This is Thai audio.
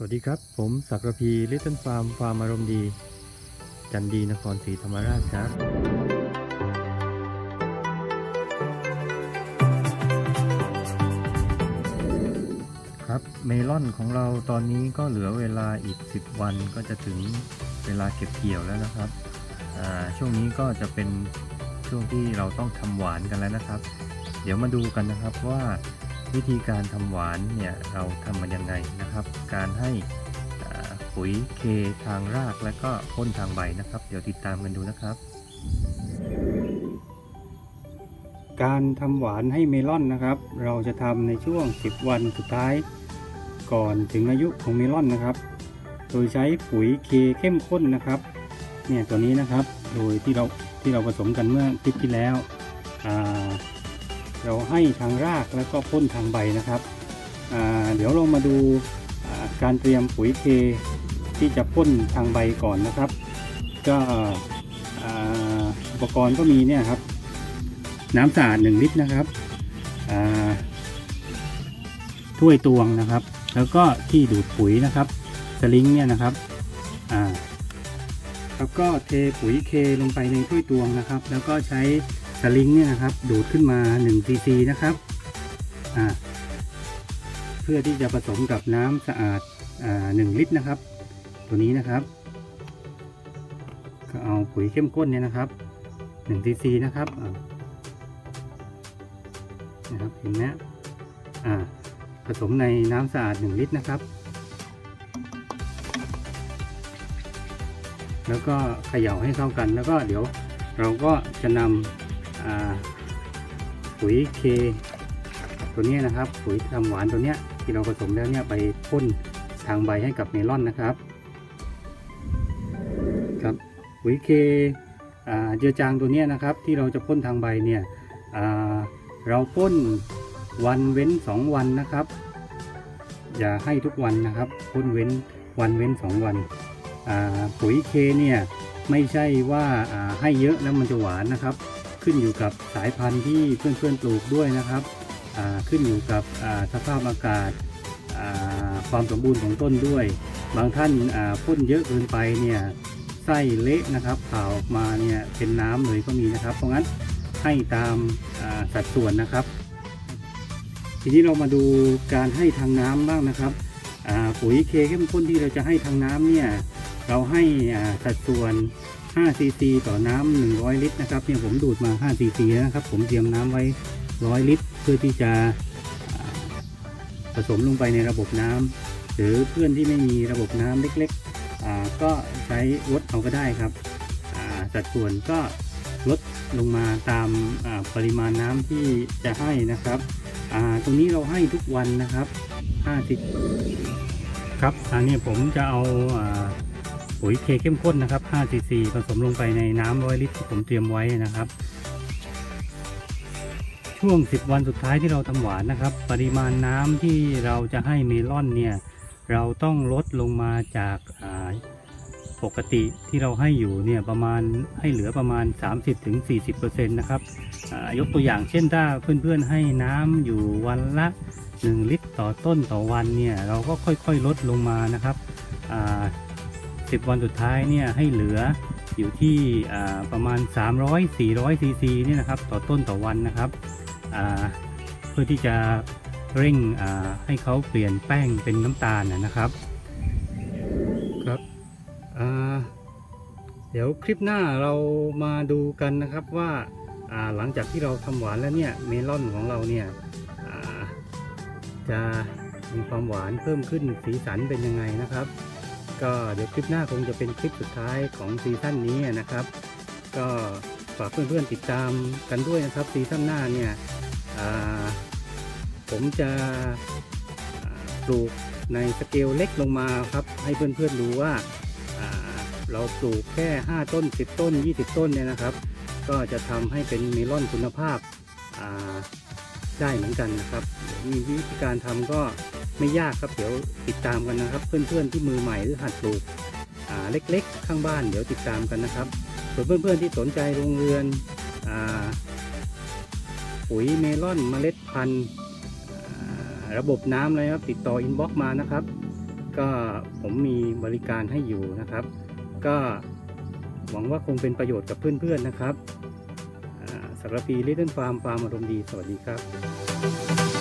สวัสดีครับ ผมศักรพีลิตเติ้ลฟาร์มฟาร์มอารมณ์ดี จันดีนครศรีธรรมราชครับครับเมลอนของเราตอนนี้ก็เหลือเวลาอีก 10 วันก็จะถึงเวลาเก็บเกี่ยวแล้วนะครับช่วงนี้ก็จะเป็นช่วงที่เราต้องทำหวานกันแล้วนะครับ เดี๋ยวมาดูกันนะครับว่า วิธีการทำหวานเนี่ยเราทำมันยังไงนะครับ การให้ปุ๋ยเคทางรากและก็พ่นทางใบนะครับ เดี๋ยวติดตามกันดูนะครับ การทำหวานให้เมลอนนะครับ เราจะทำในช่วง 10 วันสุดท้าย ก่อนถึงอายุของเมลอนนะครับ โดยใช้ปุ๋ยเคเข้มข้นนะครับเนี่ยตัวนี้นะครับโดยที่เราที่เราผสมกันเมื่อคลิปที่แล้วอ่า เราให้ทางรากแล้วก็พ่นทางใบนะครับ เดี๋ยวเรามาดูการเตรียมปุ๋ยเคที่จะพ่นทางใบก่อนนะครับ ก็อุปกรณ์ก็มีเนี่ยครับ น้ำสะอาด1ลิตรนะครับถ้วยตวงนะครับ แล้วก็ที่ดูดปุ๋ยนะครับสลิงเนี่ยนะครับแล้วก็เทปุ๋ยเคลงไปในถ้วยตวงนะครับ แล้วก็ใช้ สลิงเนี่ยนะครับ ดูดขึ้นมา1ซีซีนะครับเพื่อที่จะผสมกับน้ำสะอาดอ่า1ลิตรนะครับ ตัวนี้นะครับ ก็เอาปุ๋ยเข้มข้นเนี่ยนะครับ1ซีซีนะครับนะครับเห็นไหมอ่าผสมในน้ำสะอาด 1 ลิตรนะครับ แล้วก็เขย่าให้เข้ากันแล้วก็เดี๋ยวเราก็จะนำ ปุ๋ยเคตัวนี้นะครับ ปุ๋ยทำหวานตัวเนี้ยที่เราผสมแล้วเนี่ยไปพ่นทางใบให้กับเมลอนนะครับครับปุ๋ยเคเจือจางตัวเนี้ยนะครับ ที่เราจะพ่นทางใบเนี่ยเราพ่นวันเว้น 2 วันนะครับ อย่าให้ทุกวันนะครับพ่นเว้นวันเว้น 2 วันปุ๋ยเคเนี่ยไม่ใช่ว่าอ่าให้เยอะแล้วมันจะหวานนะครับ ขึ้นอยู่กับสายพันธุ์ที่เพื่อนๆปลูกด้วยนะครับอ่าขึ้นอยู่กับอ่าสภาพอากาศอ่าความสมบูรณ์ของต้นด้วย บางท่านอ่าพ่นเยอะเกินไปเนี่ยไส้เละนะครับผ่าออกมาเนี่ยเป็นน้ำเลยก็มีนะครับ เพราะงั้นให้ตามอ่าสัดส่วนนะครับ ทีนี้เรามาดูการให้ทางน้ำบ้างนะครับอ่าปุ๋ยเคเข้มข้นที่เราจะให้ทางน้ำเนี่ยเราให้อ่าสัดส่วน 5ซีซีต่อน้ำ100 ลิตรนะครับเนี่ยผมดูดมา5ซีซีนะครับ ผมเตรียมน้ำไว้ 100 ลิตร เพื่อที่จะผสมลงไปในระบบน้ำหรือเพื่อนที่ไม่มีระบบน้ำเล็กๆก็ใช้ลดเอาก็ได้ครับอ่าสัดส่วนก็ลดลงมาตามปริมาณน้ำที่จะให้นะครับตรงนี้เราให้ทุกวันนะครับ 50 ครับอันนี้ผมจะเอาอา ปุ๋ยเคเข้มข้นนะครับ5ซีซีผสมลงไปในน้ำร้อยลิตรที่ผมเตรียมไว้นะครับ ช่วง 10 วันสุดท้ายที่เราทำหวานนะครับ ปริมาณน้ำที่เราจะให้เมลอนเนี่ยเราต้องลดลงมาจากปกติที่เราให้อยู่เนี่ยประมาณให้เหลือประมาณ 30-40%นะครับยกตัวอย่างเช่นถ้าเพื่อนๆให้น้ำอยู่วันละ 1 ลิตรต่อต้นต่อวันเนี่ยเราก็ค่อยๆลดลงมานะครับ 10 วันสุดท้ายเนี่ยให้เหลืออยู่ที่ประมาณ 300-400ซีซีนี่นะครับต่อต้นต่อวันนะครับเพื่อที่จะเร่งให้เขาเปลี่ยนแป้งเป็นน้ำตาลนะครับครับเดี๋ยวคลิปหน้าเรามาดูกันนะครับว่าหลังจากที่เราทำหวานแล้วเนี่ยเมลอนของเราเนี่ยจะมีความหวานเพิ่มขึ้นสีสันเป็นยังไงนะครับ ก็เดี๋ยวคลิปหน้าคงจะเป็นคลิปสุดท้ายของซีซั่นนี้นะครับ ก็ฝากเพื่อนๆติดตามกันด้วยนะครับซีซั่นหน้าเนี่ยผมจะปลูกในสเกลเล็กลงมาครับ ให้เพื่อนๆดูว่าเราปลูกแค่ 5 ต้น 10 ต้น 20 ต้นเนี่ยนะครับ ก็จะทำให้เป็นเมลอนคุณภาพาได้เหมือนกันนะครับ มีวิธีการทำก็ ไม่ยากครับเดี๋ยวติดตามกันนะครับ เพื่อนๆที่มือใหม่หรือหัดปลูกเล็กๆ ข้างบ้านเดี๋ยวติดตามกันนะครับ ส่วนเพื่อนๆที่สนใจโรงเรือนอปุ๋ยเมลอนเมล็ดพันธุ์ระบบน้ำเลยครับ ติดต่ออินบ็อกมานะครับ ก็ผมมีบริการให้อยู่นะครับ ก็หวังว่าคงเป็นประโยชน์กับเพื่อนๆนะครับอ่าสำหรับปีลิตเติ้ลฟาร์มฟาร์มอารมณ์ดี สวัสดีครับ